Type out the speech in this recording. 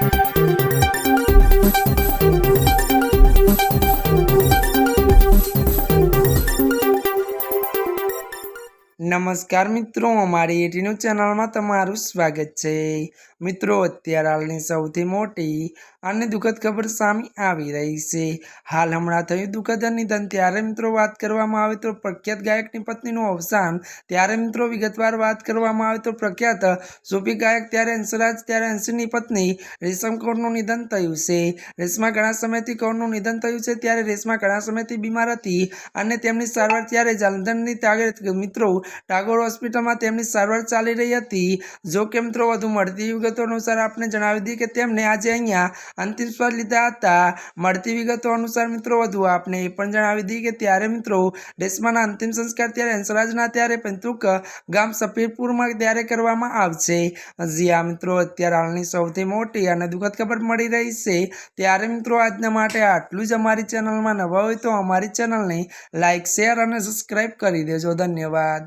Thank you. નમસ્કાર મિત્રો, અમારી એટીનું ચેનલમાં તમારું સ્વાગત છે. મિત્રો, અત્યારે હાલની સૌથી મોટી અને દુઃખદ ખબર સામે આવી રહી છે. હાલ હમણાં થયું દુઃખદ નિધન, ત્યારે મિત્રો વાત કરવામાં આવે તો પ્રખ્યાત ગાયકની પત્નીનું અવસાન, ત્યારે મિત્રો વિગતવાર વાત કરવામાં આવે તો પ્રખ્યાત સૂફી ગાયક, ત્યારે હંસરાજ, ત્યારે હંસીની પત્ની રેશમ કૌરનું નિધન થયું છે. રેશમા ઘણા સમયથી કૌરનું નિધન થયું છે, ત્યારે રેશમા ઘણા સમયથી બીમાર હતી અને તેમની સારવાર ત્યારે જાલંધરની તાગે મિત્રો ટાગોર હોસ્પિટલમાં તેમની સારવાર ચાલી રહી હતી. જો કે મિત્રો, વધુ મળતી વિગતો અનુસાર આપને જણાવી દીધી કે તેમને આજે અહીંયા અંતિમ શ્વાસ લીધા હતા. મળતી વિગતો અનુસાર મિત્રો, વધુ આપને એ પણ જણાવી દીધી કે ત્યારે મિત્રો રેશમાના અંતિમ સંસ્કાર ત્યારે હંસરાજના, ત્યારે પંતુક ગામ સફીરપુરમાં ત્યારે કરવામાં આવશે. જી આ મિત્રો, અત્યારે હાલની સૌથી મોટી અને દુઃખદ ખબર મળી રહી છે. ત્યારે મિત્રો, આજના માટે આટલું જ અમારી ચેનલમાં નવા હોય તો અમારી ચેનલને લાઇક શેર અને સબસ્ક્રાઈબ કરી દેજો. ધન્યવાદ.